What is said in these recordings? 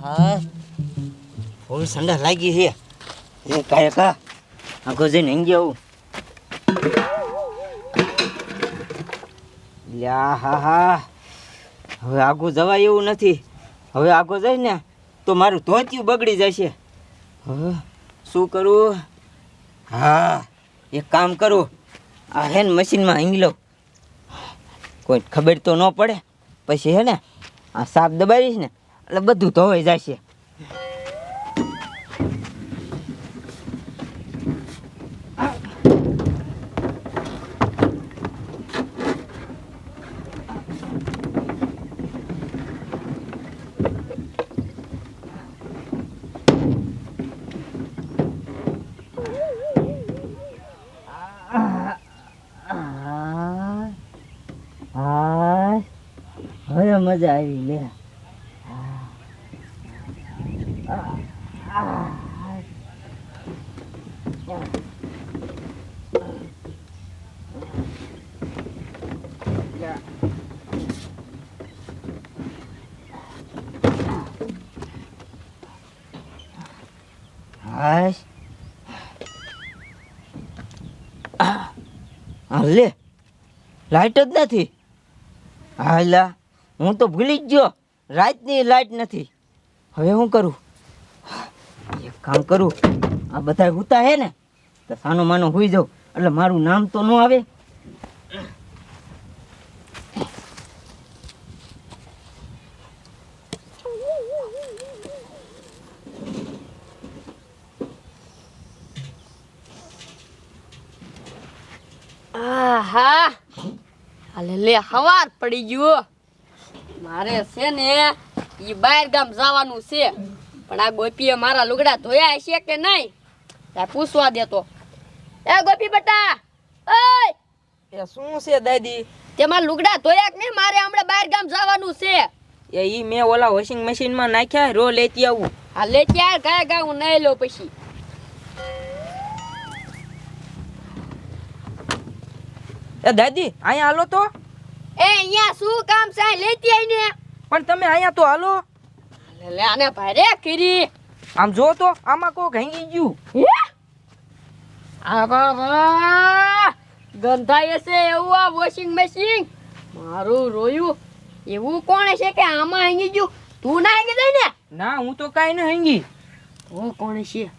હા. ફૂલ સંડા લાગી છે. એ કાય કા આખો જઈને હંગી આવું. લ્યા હા હા. હવે આગું જવાય એવું નથી. હવે આગો જઈ ને તો મારું ધોતિયું બગડી જશે. હવે શું કરું? હા, એક કામ કરું. આ હે ને મશીનમાં હંગી લઉં. કોઈ ખબર તો ન પડે. પછી હે ને આ સાપ દબાવીશ ને એટલે બધું ધોવાઈ જશે હા હા હવે મજા આવી લે હાશ હા લે. લાઇટ જ નથી. હાલા હું તો ભૂલી જ ગયો. રાતની લાઈટ નથી. હવે શું કરું? એક કામ કરું. આ બધા હુતા હે ને, તો સાનું માનું હોઈ જાઉં. એટલે મારું નામ તો ન આવે. આહા હાલે લે હવાર પડી ગયો મારે છે ને ઈ બહાર ગામ જવાનું છે. પણ આ ગોપીએ મારા લુગડા ધોયા છે કે નહીં? ત્યાં પૂછવા દેતો એ ગોપી બટા ઓય! એ શું છે દાદી? તેમાં લુગડા ધોયા કે નહીં? મારે હમણાં બહાર ગામ જવાનું છે. એ ઈ મેં ઓલા વોશિંગ મશીનમાં નાખ્યા રો લેતી આવું. હા લેતી આ કાય હું નહીં લો પછી. એ દાદી અહીંયા હાલો તો. એ અહીંયા શું કામ છે? લેતી આવીને પણ તમે અહીંયા તો હાલો. લે લે આને ભારે કરી આમ જો તો આમાં કોક હંગી ગયું. હે? આ બાબા ગંધાય છે એવું આ વોશિંગ મશીન મારું રોયું. એવું કોણ છે કે આમાં હાંગી ગયું? તું ના હાંગી દઈ ને? ના હું તો કાંઈ ન હંગી. હું કોણ છે?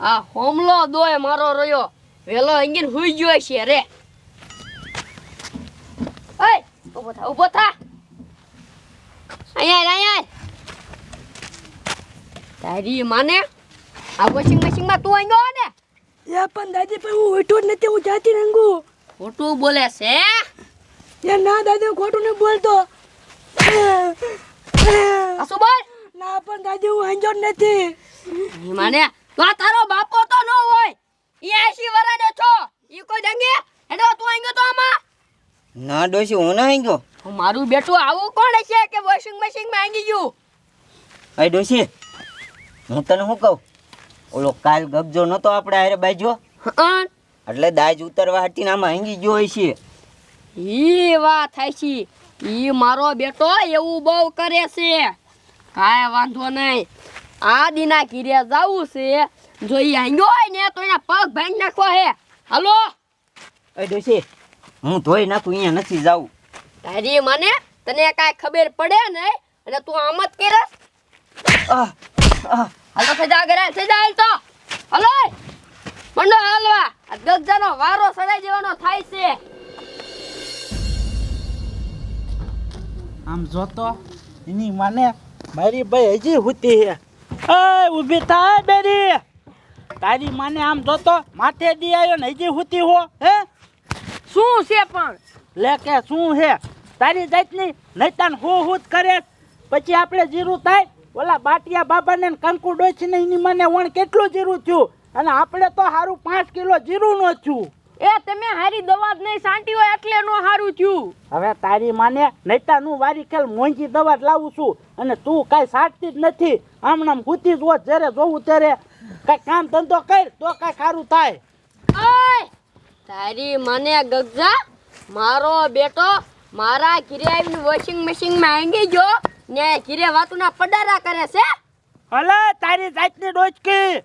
આ હોમલો દોય મારો રોયો. વેલો હાંગીને હુઈ ગયો છે રે. ઊભો થા ઊભો થા અહીંયા અહીંયા. તારી માને આ વોશિંગ મશીનમાં તું હાંગ્યો ને યા પણ દાદી પણ હું ઉઠો જ નથી હું જાતી રંગુ ખોટું બોલે છે યા ના દાદી ખોટું નહીં બોલતો આ શું બોલ ના પણ દાદી હું હંજો જ નથી માને તો તારો બાપો તો ન હોય ઈ એસી વરાનો છો ઈ કોઈ દંગે હેડો તું આંગો તો આમાં ના ડોશી હું ના ગયો? હું મારું બેટું આવું કોણ છે કે વોશિંગ મશીનમાં આંગી ગયું? અરે ડોશી હું તને શું કહું? ઓલો કાલ ગબજો નતો આપણે હારે બાજ્યો? એટલે દાજ ઉતરવા હટીને આમાં હંગી ગયો હોય છે. ઈ વાત થાય છે. ઈ મારો બેટો એવું બહુ કરે છે. કાંઈ વાંધો નહીં. આ દીના કિરે જાવું છે. જો ઈ આંગ્યો હોય ને તો એના પગ ભાંગી નાખવા હે. હાલો? એ ડોશી હું ધોઈ નાખું અહીંયા નથી જાવું તારી મને તને કાંઈ ખબર પડે ને અને તું આમ જ આહ હાલો સજા કરે સજા હાલ તો. હાલો મંડો હાલવા. આ ગગજાનો વારો સડાઈ દેવાનો થાય છે. આમ જોતો એની માને મારી ભાઈ હજી હુતી હે એ ઊભી થાય બેરી. તારી માને આમ જોતો માથે દી આવ્યો ને હજી હુતી હો હે? શું છે પણ? લે કે શું છે? તારી જાતની નૈતાન હું હું કરે પછી આપણે જીરું થાય ઓલા બાટિયા બાબાને ને કંકુ ડોસીને એની મને વણ કેટલું જીરું થયું? અને આપણે તો સારું પાંચ કિલો જીરું નો થયું. એ તમે હારી દવા જ નહીં સાંટી હોય એટલે નો હારું થયું. હવે તારી માને નૈતાનું વારી ખેલ મોંઘી દવા જ લાવું છું. અને તું કાંઈ સાટતી જ નથી. આમ નામ હુતી જ હોત જ્યારે જોવું ત્યારે કાંઈ કામ ધંધો કર તો કાંઈ સારું થાય. ઓય! તારી મને ગગજા મારો બેટો મારા ઘરે આવીને વોશિંગ મશીનમાં આંગી ગયો ને ઘીરે વાતુના પડારા કરે છે. અલે તારી જાતની ડોચકી.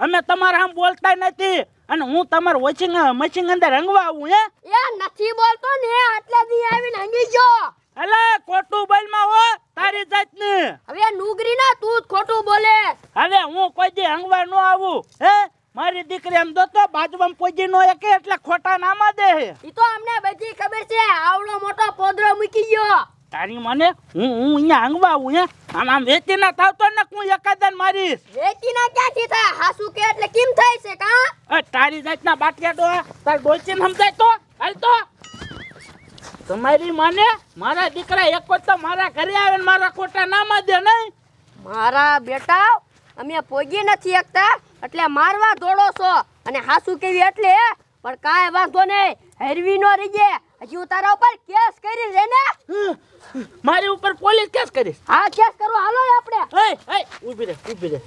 અમે તમારા આમ બોલતા નથી. અને હું તમાર વોશિંગ મશીન અંદર રંગવા આવું હે? એ નથી બોલતો ને આટલા દી આવીને હંગી ગયો. અલે ખોટું બોલમાં હો તારી જાતની. હવે નુગરી ના તું જ ખોટું બોલે. હવે હું કોઈ દી હંગવા ન આવું હે? મારી દીકરી એમ દોતો બાજુમાં પોજી નો એકે એટલે ખોટા નામા દે હે ઈ તો અમને બધી ખબર છે આવડો મોટો પોદરો મૂકી ગયો. તારી મને હું હું અહીંયા આંગવા આવું હે? આમ આમ વેચી ના થાવતો ને હું એકાદન મારીશ. વેચી ના ક્યાંથી થાય? હાસુ કે એટલે કેમ થાય છે કા? એ તારી જાતના બાટિયા ડો તાર ડોચીને સમજાય તો? હાલ તો. તમારી મને મારા દીકરા એક વખત તો મારા ઘરે આવે ને મારા ખોટા નામા દે નહીં. મારા બેટા અમે પોગી નથી એકતા એટલે મારવા દોડો છો. અને હાસુ કેવી એટલે? પણ કાંઈ વાંધો નહીં. હેરવી નો રહીજે હજી હું તારા ઉપર કેસ કરી એને મારી ઉપર પોલીસ કેસ કરીશ હા કેસ કરો હાલો આપણે. એય એય ઊભી રહે ઊભી રહે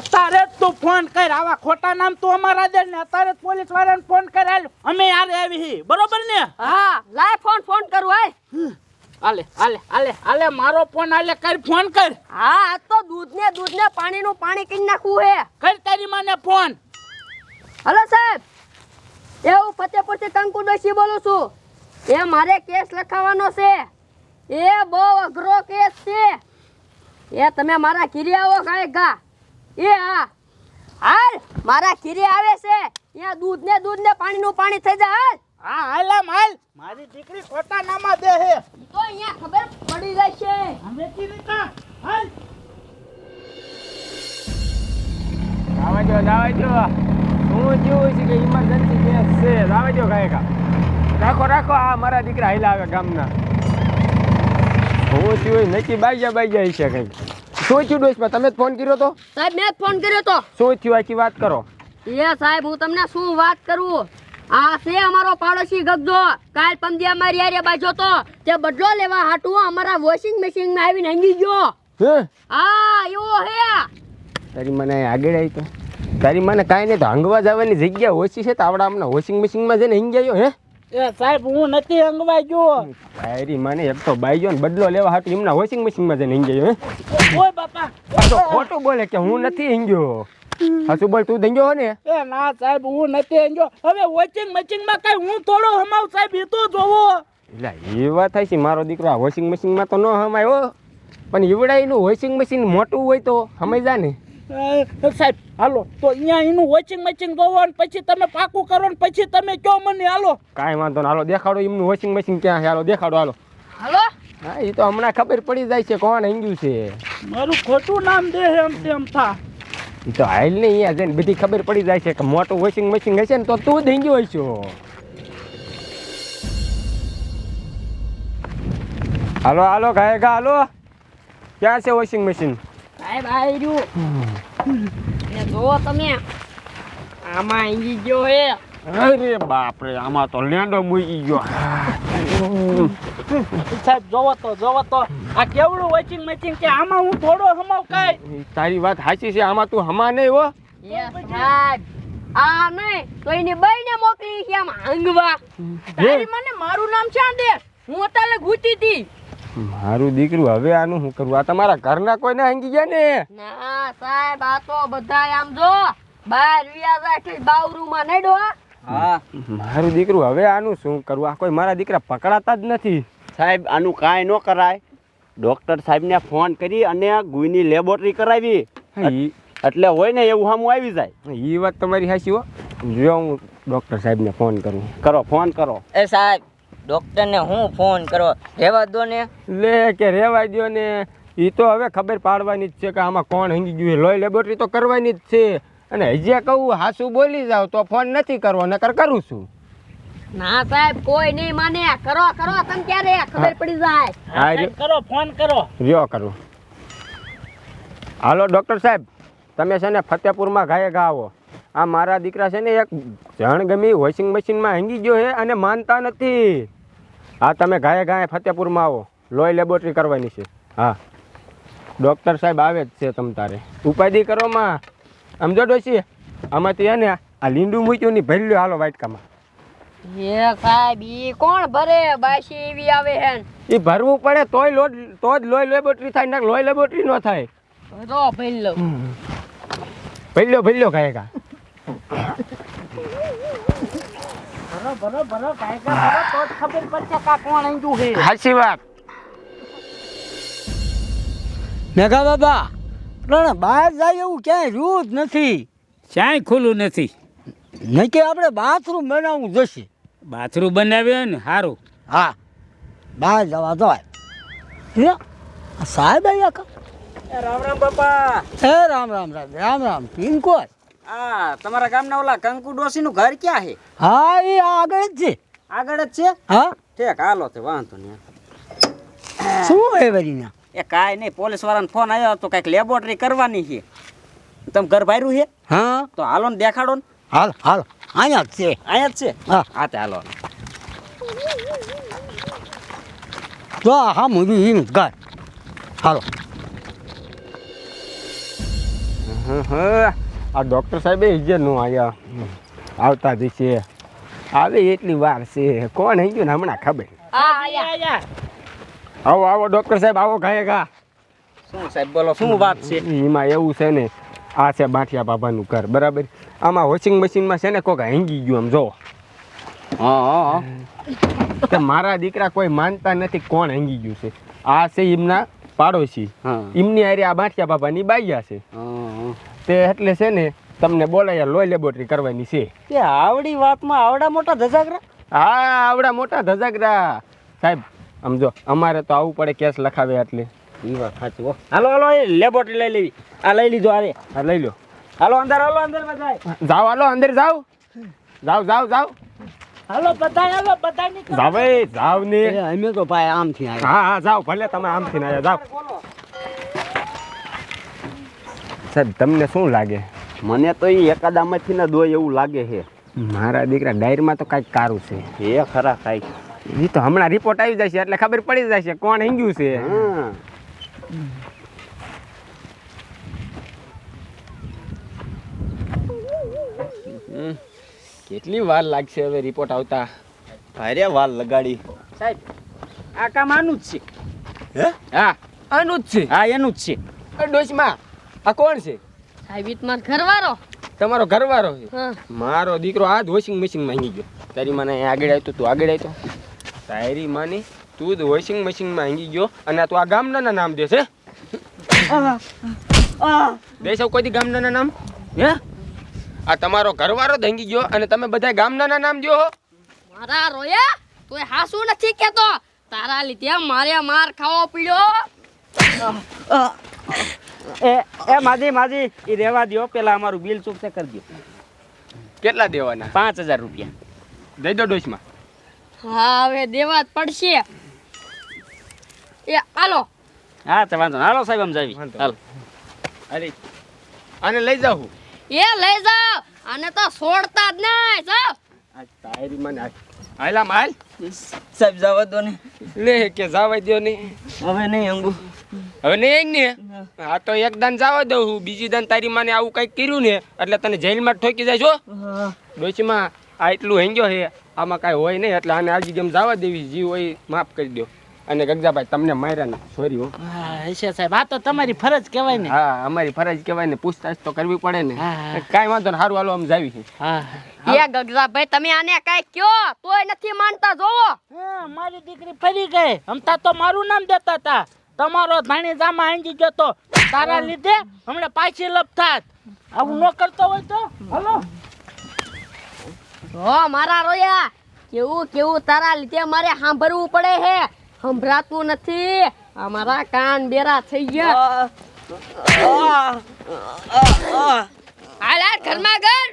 અત્યારે જ તું ફોન કર આવા ખોટા નામ તું અમારા દે ને અત્યારે જ પોલીસ વાળાને ફોન કર હાલ. અમે યાર આવી બરોબર ને? હા લાય ફોન ફોન કરું હાય હાલે હાલે હાલે હાલે મારો ફોન હાલે કર ફોન કર. હા આ તો દૂધ ને દૂધ ને પાણીનું પાણી કરી નાખવું હે? કર તારી માને ફોન હલો સાહેબ એ હું ફતેપુરથી કંકુ દોશી બોલું છું. એ મારે કેસ લખાવવાનો છે. એ બહુ અઘરો કેસ છે. એ તમે મારા ઘીરે આવો કાંઈ ગા. એ હા. હાલ મારા ઘીરે આવે છે. ત્યાં દૂધ ને દૂધ ને પાણીનું પાણી થઈ જાય. હાલ. હા હાલ આમ હાલ. મારી દીકરી ખોટા નામા દે હે. તો અહીંયા ખબર પડી જાય છે અમે કી રીતા હાલ. આવા જો હું જેવું છે કે ઇમરજન્સી કેસ છે. આવા જો ગાયકા રાખો રાખો આ મારા દીકરા હાઈલા આવે ગામના. હું થયું નક્કી બાઈજા બાઈજા છે કઈ શું થયું ડોશમાં તમે જ ફોન કર્યો તો? સાહેબ મેં જ ફોન કર્યો તો. શું થયું? આખી વાત કરો. એ સાહેબ હું તમને શું વાત કરું? આ છે અમારો પાડોશી ગગદો કાલ પમદી અમારી હારે બાજો તો. તે બદલો લેવા હાટુ અમારા વોશિંગ મશીનમાં આવીને હંગી ગયો. હે? આ એવો હે. તારી મને આગળ આવી તો. તારી મને કાંઈ નહીં તો હંગવા જવાની જગ્યા ઓછી છે તો આપણે હમણાં વોશિંગ મશીનમાં જઈને હંગી ગયો હે? એ સાહેબ હું નથી હંગવા ગયો. તારી મને એક તો બાઈ ગયો ને બદલો લેવા હાટું એમના વોશિંગ મશીનમાં જઈને હંગી ગયો હે? ઓય બાપા. તો ખોટું બોલે કે હું નથી હંગ્યો. હાસુ બોલ તું ધંજો હો ને? એ ના સાહેબ હું નથી ધંજો હવે વોચિંગ મશીનમાં કઈ હું થોડો હમાવ સાહેબ એ તો જોવો. એટલે એ વાત થાય છે મારો દીકરો આ વોશિંગ મશીનમાં તો ન હમાય હો. પણ ઈવડાઈનું વોશિંગ મશીન મોટું હોય તો હમાઈ જા ને. સાહેબ હાલો તો અહીંયા એનું વોશિંગ મશીન જોવો ને પછી તમે પાકું કરો ને પછી તમે કયો મને હાલો. કાંઈ વાંધો ને હાલો દેખાડો એમનું વોશિંગ મશીન ક્યાં છે હાલો દેખાડો હાલો. હાલો? હા એ તો હમણાં ખબર પડી જાય છે કોણ હંગ્યું છે. મારું ખોટું નામ દે એમ તેમ થા. એ તો હાલ ને અહીંયા જઈને બધી ખબર પડી જાય છે કે મોટું વોશિંગ મશીન હશે ને તો તું જ હોય હશો હાલો હાલો ગાયકા હાલો. ક્યાં છે વોશિંગ મશીન સાહેબ આવી રહ્યું ને જોવો તમે આમાં આવી ગયો હે. અરે બાપરે આમાં તો લેન્ડો મૂકી ગયો. સાહેબ જોવો તો જોવો તો. આ કેવડું વોચિંગ મશીન કે આમાં હું થોડો હમાવ કાઈ? તારી વાત સાચી છે આમાં તું હમા નહીં હો. આ નહીં તો એની બઈને મોકલી છે આમ હંગવા. તારી મને મારું નામ છે દે. હું અત્યારે ઘૂતી હતી મારું દીકરું હવે આનું શું કરું? આ તમારા ઘરના કોઈને હંગી ગયા ને? ના સાહેબ આ તો બધા આમ જો. બહાર વ્યાજા જાય કે બાવરૂમાં નહીં ડો હા. મારું દીકરું હવે આનું શું કરવું આ કોઈ મારા દીકરા પકડાતા જ નથી. સાહેબ આનું કાંઈ ન કરાય. ડૉક્ટર સાહેબને ફોન કરી અને ગુઈની લેબોરેટરી કરાવી. એટલે હોય ને એવું સામું આવી જાય. એ વાત તમારી હાચી હો. જો હું ડૉક્ટર સાહેબને ફોન કરું. કરો ફોન કરો. એ સાહેબ ડૉક્ટરને હું ફોન કરો? રહેવા દો ને. લે કે રહેવા દ્યો ને. એ તો હવે ખબર પાડવાની જ છે કે આમાં કોણ હંગી ગયું. લોહી લેબોરેટરી તો કરવાની જ છે. અને હજી કહું હાસુ બોલી જાવ તો ફોન નથી કરવો નકર કરું છું. ના સાહેબ કોઈ નહીં માને. કરો કરો તમે ક્યારે? ખબર પડી જાય. હા કરો ફોન કરો. રહ્યો કરું. હાલો ડૉક્ટર સાહેબ તમે છે ને ફતેપુરમાં ઘાયે ગાવો. આ મારા દીકરા છે ને એક જણગમી વોશિંગ મશીનમાં હંગી ગયો છે અને માનતા નથી. હા તમે ઘાયે ઘાયે ફતેપુરમાં આવો. લોહી લેબોરેટરી કરવાની છે. હા. ડૉક્ટર સાહેબ આવે જ છે તમ તારે. ઉપાધિ કરો માં. આમ જો ડોશી આમાંથી હે ને આ લીંડું મૂક્યું ની ભરી લ્યો હાલો વાટકામાં. એ સાહેબ ઈ કોણ ભરે? બાસી એવી આવે હે એ ભરવું પડે તોય લોટ તો જ લોહી લેબોટરી થાય ને લોહી લેબોટરી ન થાય. તો ભરી લો. ભલ્યો ભલ્યો ખાય કા ભરો ભરો ભરો કાયકા ભરો તો જ ખબર પડશે કા કોણ હિંદુ છે હાસી વાત. મેઘા બાબા પણ બહાર જાય એવું ક્યાંય રહ્યું જ નથી. ક્યાંય ખુલ્લું નથી. નહીં કે આપણે બાથરૂમ બનાવવું જશે. બાથરૂમ બનાવ્યો ને સારું હા. બહાર જવા જવાય હે? સાહેબ અહીંયા કા રામ રામ બાપા. હે રામ રામ રામ રામ રામ. પિન હા તમારા ગામના ઓલા કંકુ ડોશીનું ઘર ક્યાં છે? હા એ આગળ જ છે. આગળ જ છે? હા. ઠેક હાલો તે વાંધો નહીં. શું હે વરીના? એ કાંઈ નહીં પોલીસ વાળાનો ફોન આવ્યો હતો કંઈક લેબોરેટરી કરવાની છે. તમે ઘર ભાર્યું છે? હા. તો હાલો ને દેખાડો ને. હાલ હાલ. અહીંયા જ છે. અહીંયા જ છે? હા. હા તે હાલો. તો હા મુવી હિમ ઘર. હાલો. આ ડૉક્ટર સાહેબે ઇજ્જતનું આવ્યા આવતા છે. આવે એટલી વાર છે. કોણ હઈ ગયું ને હમણાં ખબર? આ આયા. આવો આવો ડૉક્ટર સાહેબ આવો ગાય ઘા. શું સાહેબ બોલો શું વાત છે? એમાં એવું છે ને આ છે બાઠિયા બાબાનું ઘર બરાબર? આમાં વોશિંગ મશીનમાં છે ને કોક હેંગી ગયું આમ જો હા હા તે મારા દીકરા કોઈ માનતા નથી કોણ હેંગી ગયું છે. આ છે એમના પાડોશી. હા. એમની હારે આ બાંઠિયા બાબાની બાઈયા છે. તે એટલે છે ને તમને બોલાયા લોહી લેબોરેટરી કરવાની છે. કે આવડી વાતમાં આવડા મોટા ધજાગરા? હા આવડા મોટા ધજાગરા. સાહેબ આમ જો અમારે તો આવવું પડે કેસ લખાવે એટલે. એ વાત સાચી હો. હાલો હાલો એ લેબોરેટરી લઈ લેવી. આ લઈ લીધો અરે આ લઈ લો. હાલો અંદર હાલો અંદર બધા જાઓ હાલો અંદર જાઓ. જાઓ જાઓ જાઓ. હાલો બધા હાલો બધા ની જાવ એ જાવ ને. અમે તો ભાઈ આમથી આયા. હા હા જાઓ ભલે તમે આમથી આયા જાઓ. સાહેબ તમને શું લાગે? મને તો એ એકાદામાંથી ને દોય એવું લાગે છે. મારા દીકરા ડાયરીમાં તો કાંઈક કારું છે. એ ખરા કાંઈક. એ તો હમણાં રિપોર્ટ આવી જશે એટલે ખબર પડી જશે કોણ હિંગ્યું છે. હા કેટલી વાર લાગશે હવે રિપોર્ટ આવતા? ભારે વાલ લગાડી. સાહેબ આ કામ આનું જ છે. હા? આનું જ છે. હા એનું જ છે. ડોશમાં આ કોણ છે? સાહેબ તમારો ઘરવાળો. તમારો ઘરવાળો છે? હા. મારો દીકરો આ જ વોશિંગ મશીન માંગી ગયો. તારી મને આગળ આવતો તું આગળ આવતો તારી માની તું જ વોશિંગ મશીનમાં માંગી ગયો અને તું આ ગામના નામ દે છે. દેશો કોઈ દી ગામના નામ? હે? આ તમારો ઘરવાળો જ હંગી ગયો અને તમે બધા ગામના નામ દો મારા રોયા તોય હાસુ નથી કેતો. તારા લીધે મારે માર ખાવો પડ્યો. એ એ માજી માજી એ રેવા દ્યો. પેલા અમારું બિલ ચૂકતે કરી દો કેટલા દેવાના? પાંચ હજાર રૂપિયા. દઈ દો ડોશમાં. હા હવે દેવા જ પડશે. એ આલો હા તો વાંધો. હાલો સાહેબ આમ જાવી. વાંધો અરે આને લઈ જાવ એ લઈ જાવ આને તો છોડતા જ નહીં તારી મને હાલ સાહેબ જવા દો ને. લે કે જાવા દો ને હવે નહીં અંગુ. હવે નહીં ને આ તો એક દાન જવા દઉં હું. બીજી દાન તારી માને આવું કંઈક કર્યું ને એટલે તને જેલમાં ઠોકી જાય છો ડોશીમાં આ એટલું હેંગ્યો છે આમાં કાંઈ હોય નહીં એટલે આને આજે જેમ જવા દેવી જીવ હોય માફ કરી દો અને ગગજાભાઈ તમને માર્યા ને સોરી હો. હશે સાહેબ. આ તો તમારી ફરજ કહેવાય ને. હા અમારી ફરજ કહેવાય ને પૂછતાછ તો કરવી પડે ને. કાંઈ વાંધો ને સારું હાલો આમ જાવી છે. હા એ ગગજાભાઈ તમે આને કઈ કયો? તોય નથી માનતા જોવો. મારી દીકરી ફરી ગઈ. હમતા તો મારું નામ દેતા હતા તમારો ધાણી જામા આંજી ગયો તો તારા લીધે હમણાં પાછી લપ થાત આવું ન કરતો હોય તો હલો. હો મારા રોયા કેવું કેવું તારા લીધે મારે સાંભળવું પડે હે. સંભળાતું નથી. અમારા કાન બેરા થઈ ગયા. હાલ ઘરમાં ઘર.